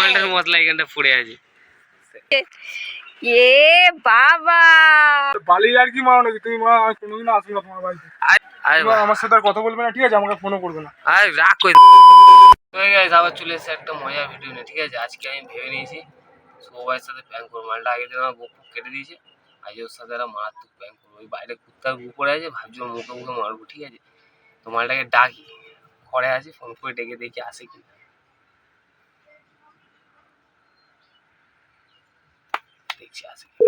মালটার মশলা এখানটা পড়ে আছে। এ বাবা। বালি আর কি মারো নাকি? তুমি মা আমি কোনোদিন আসব না তোমার বাড়িতে। আয় আয় আমার সাথে আর কথা বলবে না ঠিক আছে? আমাকে ফোনও করবে না। আয় রাগ করে আবার চলে এসে একটা মজার ভিডিও নিয়ে ঠিক আছে? আজকে আমি ভেবে নিয়েছি সবাইয়ের সাথে প্যাং করব। মালটা আগের দিন আমার গোপ কেটে দিয়েছে আজ ওর সাথে একটা মারাত্মক প্যাং করব। ওই বাইরে কুত্তার গু পড়ে আছে ভাবছি ওর মুখে মুখে মারবো ঠিক আছে? তো মালটাকে ডাকি ঘরে আছে ফোন করে ডেকে দেখি আসে কি দেখছি কি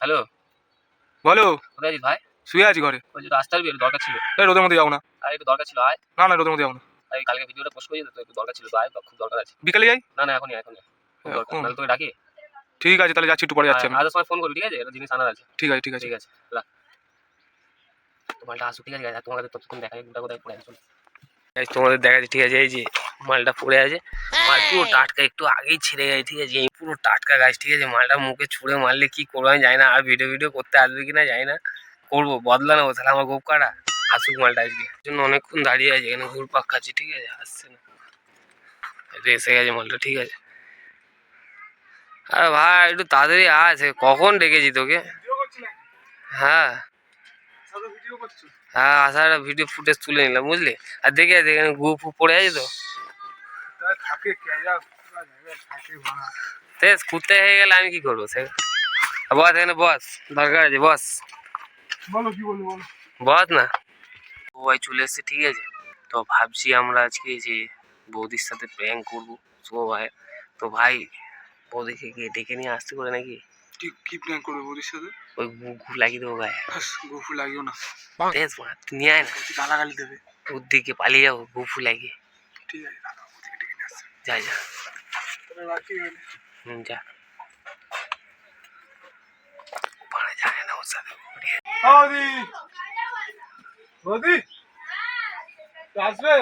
হ্যালো? বলো। কোথায় আছিস ভাই? শুয়ে আছি ঘরে। বলছি রাস্তার বের দরকার ছিল। এই রোদের মধ্যে যাব না। আর একটু দরকার ছিল আয়। না না রোদের মধ্যে যাব না। আর এই কালকে ভিডিওটা পোস্ট করেছি তো একটু দরকার ছিল আয় খুব দরকার আছে। বিকালে যাই? না না এখনই এখনই। খুব দরকার। এখন? নাহলে তোকে ডাকি? ঠিক আছে তাহলে যাচ্ছি একটু পরে যাচ্ছি আমি। আজ সময় ফোন করি ঠিক আছে? এটা জিনিস আনার আছে। ঠিক আছে ঠিক আছে। ঠিক আছে রাখ মালটা আসুক ঠিক আছে? আর তোমাদের ততক্ষণ দেখা যায় কোথায় পড়ে আছে তোমাদের দেখা ঠিক আছে? এই যে মালটা পড়ে আছে। মাল পুরো টাটকা একটু আগেই ছিঁড়ে গেছে ঠিক আছে? এই পুরো টাটকা গাছ ঠিক আছে? মালটা মুখে ছুঁড়ে মারলে কি করব আমি জানি না আর ভিডিও ভিডিও করতে আসবে কিনা জানি না। করব বদলা নেব তাহলে আমার গোপ কাটা। আসুক মালটা আজকে। জন্য অনেকক্ষণ দাঁড়িয়ে আছে এখানে ঘুরপাক খাচ্ছি ঠিক আছে? আসছে না। এসে গেছে মালটা ঠিক আছে? আরে ভাই একটু তাড়াতাড়ি আছে কখন ডেকেছি তোকে? হ্যাঁ। হ্যাঁ আসার ভিডিও ফুটেজ তুলে নিলাম বুঝলি? আর দেখে আছে এখানে গু পড়ে আছে তো? তেজ কুত্তে হয়ে গেলে আমি কি করব? সে বস এখানে বস দরকার আছে বস। বলো কি বলব বস না। সবাই চলে এসছে ঠিক আছে। তো ভাবছি আমরা আজকে যে বৌদির সাথে প্র্যাঙ্ক করব সবাই তো ভাই বৌদিকে গিয়ে ডেকে নিয়ে আসতে করে নাকি? কি প্ল্যান করবে বৌদির সাথে? ওই গু গু লাগিয়ে দেবো ব্যাস গফু লাগিও না। তেজ মা নিয়ে আয় না। গালাগালি দেবে। ওর দিকে পালিয়ে যাব গুফু লাগিয়ে। ঠিক আছে দাদা বৌদিকে ডেকে নিয়ে আসছে যা যা তাহলে রাখি গেলে হুম যা ওখানে যায় না ওর সাথে বৌদি বৌদি তো আসবে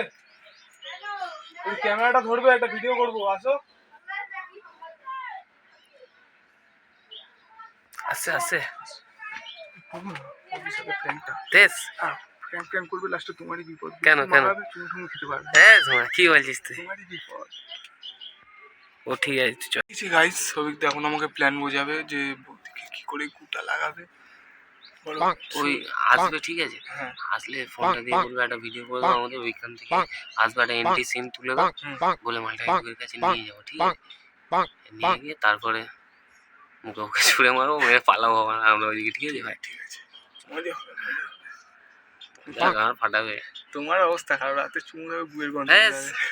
ওই ক্যামেরাটা ধরবে একটা ভিডিও করব আসো আসছে আসছে বৌদির করবে লাস্টে তোমারই বিপদ। কেন, কেন? চুমু খেতে পারবে। হ্যাঁ তোমার কি বলছিস তুই? তোমারই বিপদ। ও ঠিক আছে চল। কিছু গাইস সবিক তো এখন আমাকে প্ল্যান বোঝাবে যে বৌদিকে কি করে গুটা লাগাবে। ওই আসবে ঠিক আছে? হ্যাঁ। আসলে ফোনটা দিয়ে বলবে একটা ভিডিও করে দাও আমাদের ওইখান থেকে। আসবে একটা এমটি সিম তুলে দাও। বলে মালটা কাছে নিয়ে যাব ঠিক আছে? নিয়ে গিয়ে তারপরে মুখে ওকে ছুঁড়ে মারবো মেরে পালাবো আমরা ওইদিকে ঠিক আছে ভাই? ঠিক আছে। মজা হবে। ফাটাবে। তোমার অবস্থা খারাপ রাতে গুয়ের গন্ধ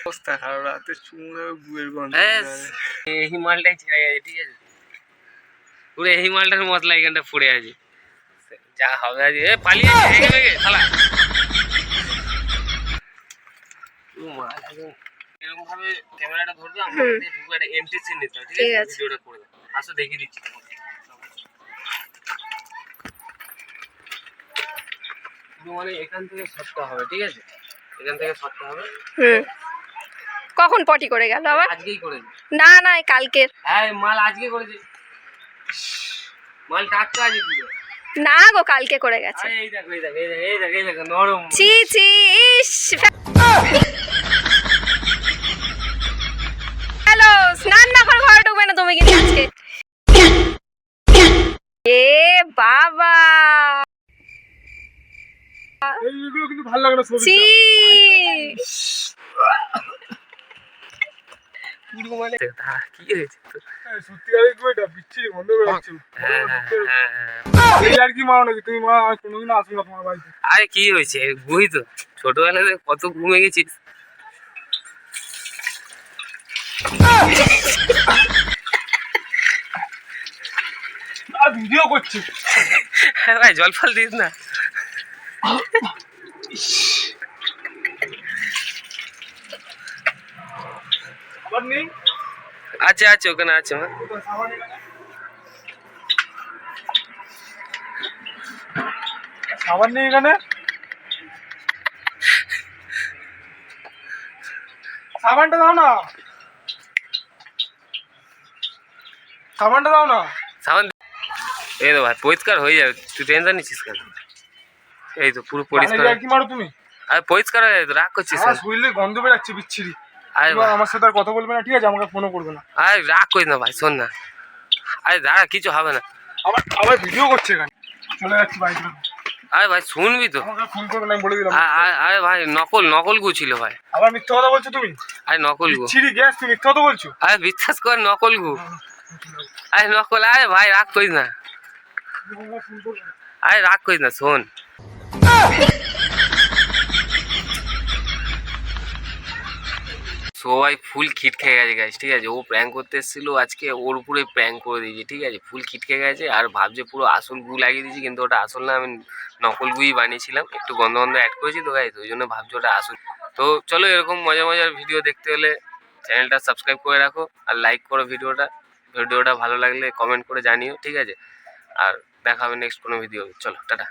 অবস্থা খারাপ রাতে গুয়ের গন্ধ ব্যাস। এই মালটাই ছেড়ে গেছে ঠিক আছে? পুরো এই মালটার মশলা এখানটা পড়ে আছে। যা হবে আজ। এ পালিয়ে শালা। এরকম ভাবে ক্যামেরাটা ধরবে আমরা। ঢুকে একটা এমটি সিন নিতে হবে, ঠিক আছে। ভিডিওটা করে আসো দেখিয়ে দিচ্ছি তোমাকে। মানে এখান থেকে শটটা হবে ঠিক আছে? এখান থেকে শটটা হবে। হুম। কখন পটি করে গেল আবার? আজকেই না। না এই কালকের। হ্যাঁ মাল আজকে করেছে। মাল টাটকা আছে পুরো। না গো কালকে করে গেছে। আরে এই দেখো এই দেখো এই দেখো এই দেখো এই দেখো নরম। ছি ছি ইস হ্যালো স্নান না করে ঘরে ঢুকবে না তুমি কিন্তু আজকে। এ বাবা। এই এগুলো কিন্তু ভালো লাগে না ছবি পুরো মানে কি হয়েছে? তোর? সত্যিকারে কি এটা? বিচ্ছিরি গন্ধ বেরোচ্ছে হ্যাঁ হ্যাঁ হ্যাঁ। এই আর কি মারো নাকি? তুমি মা কোনোদিন আসব না তোমার বাড়িতে। আরে কি হয়েছে? বুঝি তো। ছোটবেলাতে কত ঘুমে গেছিস আর ভিডিও করছি। হ্যাঁ ভাই জল ফল দিস না আবার নেই আছে আছে ওখানে আছে সাবান নেই এখানে সাবানটা দাও না সাবানটা দাও না সাবান এই তো ভাই পরিষ্কার হয়ে যাবে তুই টেনশন নিচ্ছিস কেন এই তো পুরো পরিষ্কার কি মারো তুমি আর পরিষ্কার হয়ে রাগ করছিস আমার গন্ধ বেরাচ্ছে বিচ্ছিরি আমার সাথে আর কথা বলবে না ঠিক আছে? আমাকে ফোনও করবে না। আরে রাগ করিস না ভাই শোন না। আরে দাঁড়া কিছু হবে না। আবার আবার ভিডিও করছে এখানে। চলে যাচ্ছি বাড়িতে আরে ভাই শুনবি তো? আমাকে ফোন করবে না বলে দিলাম। আ- আ- আরে ভাই নকল নকল গু ছিল ভাই। আবার মিথ্যা কথা বলছো তুমি? আরে নকল গু। ছিড়ি গ্যাস তুমি মিথ্যা কথা বলছো? আরে বিশ্বাস কর নকল গু। আরে নকল আরে ভাই রাগ করিস না। আরে রাগ করিস না শোন। সবাই ফুল খিট খেয়ে গেছে গাছ ঠিক আছে? ও প্র্যাঙ্ক করতে এসেছিল, আজকে ওর উপরে প্র্যাঙ্ক করে দিয়েছি, ঠিক আছে? ফুল খিট খেয়ে গেছে, আর ভাবছে পুরো আসল গু লাগিয়ে দিয়েছি, কিন্তু ওটা আসল না, আমি নকল গুই বানিয়েছিলাম, একটু গন্ধ গন্ধ অ্যাড করেছি তো গাইজ ওই জন্য ভাবছি ওটা আসল। তো চলো, এরকম মজা মজার ভিডিও দেখতে হলে চ্যানেলটা সাবস্ক্রাইব করে রাখো, আর লাইক করো ভিডিওটা ভিডিওটা ভালো লাগলে কমেন্ট করে জানিও, ঠিক আছে? আর দেখা হবে নেক্সট কোনো ভিডিও চলো, টাটা।